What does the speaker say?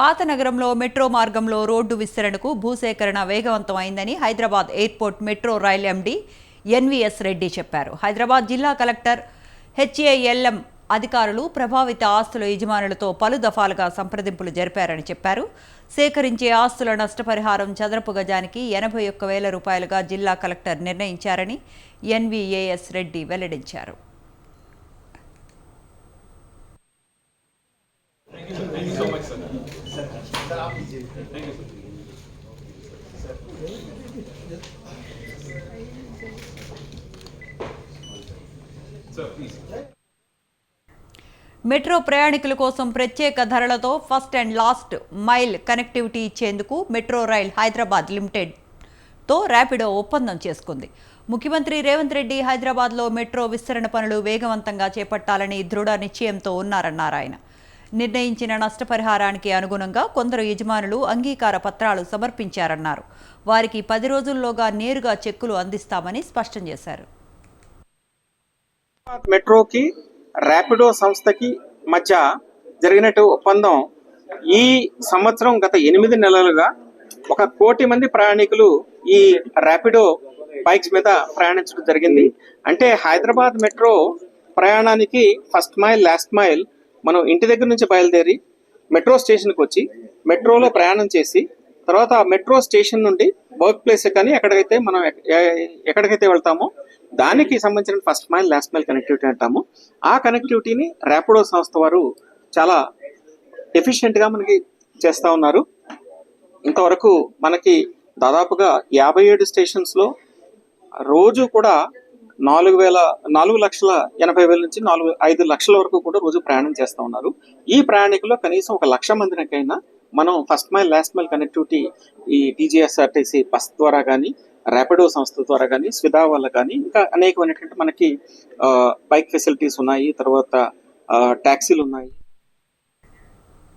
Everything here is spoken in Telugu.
పాత నగరంలో మెట్రో మార్గంలో రోడ్డు విస్తరణకు భూసేకరణ వేగవంతం అయిందని Hyderabad airport metro rail MD NVS Reddy చెప్పారు. హైదరాబాద్ జిల్లా కలెక్టర్ హెచ్ఏఎల్ఎం అధికారులు ప్రభావిత ఆస్తుల యజమానులతో పలు దఫాలుగా సంప్రదింపులు జరిపారని చెప్పారు. సేకరించే ఆస్తుల నష్టపరిహారం చదరపు గజానికి ఎనభై ఒక్క వేల రూపాయలుగా జిల్లా కలెక్టర్ నిర్ణయించారని ఎన్వీఏఎస్ రెడ్డి వెల్లడించారు. మెట్రో ప్రయాణికుల కోసం ప్రత్యేక ధరలతో first and last mile connectivity ఇచ్చేందుకు మెట్రో రైల్ హైదరాబాద్ లిమిటెడ్తో ర్యాపిడో ఒప్పందం చేసుకుంది. ముఖ్యమంత్రి రేవంత్ రెడ్డి హైదరాబాద్లో మెట్రో విస్తరణ పనులు వేగవంతంగా చేపట్టాలని దృఢ నిశ్చయంతో ఉన్నారన్నారు ఆయన. నిర్ణయించిన నష్టపరిహారానికి అనుగుణంగా కొందరు యజమానులు అంగీకార పత్రాలు సమర్పించారన్నారు. వారికి పది రోజుల్లోగా నేరుగా చెక్కులు అందిస్తామని స్పష్టం చేశారు. మెట్రోకి ర్యాపిడో సంస్థకి మధ్య జరిగినట్టు ఒప్పందం ఈ సంవత్సరం గత ఎనిమిది నెలలుగా ఒక కోటి మంది ప్రయాణికులు ఈ ర్యాపిడో బైక్స్ మీద ప్రయాణించడం జరిగింది. అంటే హైదరాబాద్ మెట్రో ప్రయాణానికి ఫస్ట్ మైల్ లాస్ట్ మైల్ మనం ఇంటి దగ్గర నుంచి బయలుదేరి మెట్రో స్టేషన్కి వచ్చి మెట్రోలో ప్రయాణం చేసి తర్వాత ఆ మెట్రో స్టేషన్ నుండి వర్క్ ప్లేస్ కానీ ఎక్కడికైతే మనం ఎక్కడికైతే వెళ్తామో దానికి సంబంధించిన first mile last mile connectivity అంటాము. ఆ కనెక్టివిటీని ర్యాపిడో సంస్థ వారు చాలా ఎఫిషియెంట్గా మనకి చేస్తూ ఉన్నారు. ఇంతవరకు మనకి దాదాపుగా యాభై ఏడు స్టేషన్స్లో రోజు కూడా నాలుగు వేల నాలుగు లక్షల ఎనభై వేల నుంచి నాలుగు ఐదు లక్షల వరకు కూడా రోజు ప్రయాణం చేస్తూ ఉన్నారు. ఈ ప్రయాణికుల్లో కనీసం ఒక లక్ష మందినికైనా మనం first mile last mile connectivity ఈ టీజీఎస్ఆర్టీసీ బస్ ద్వారా కానీ ర్యాపిడో సంస్థ ద్వారా కానీ స్విదా వల్ల కానీ ఇంకా అనేకమైనటువంటి మనకి బైక్ ఫెసిలిటీస్ ఉన్నాయి. తర్వాత ట్యాక్సీలు ఉన్నాయి.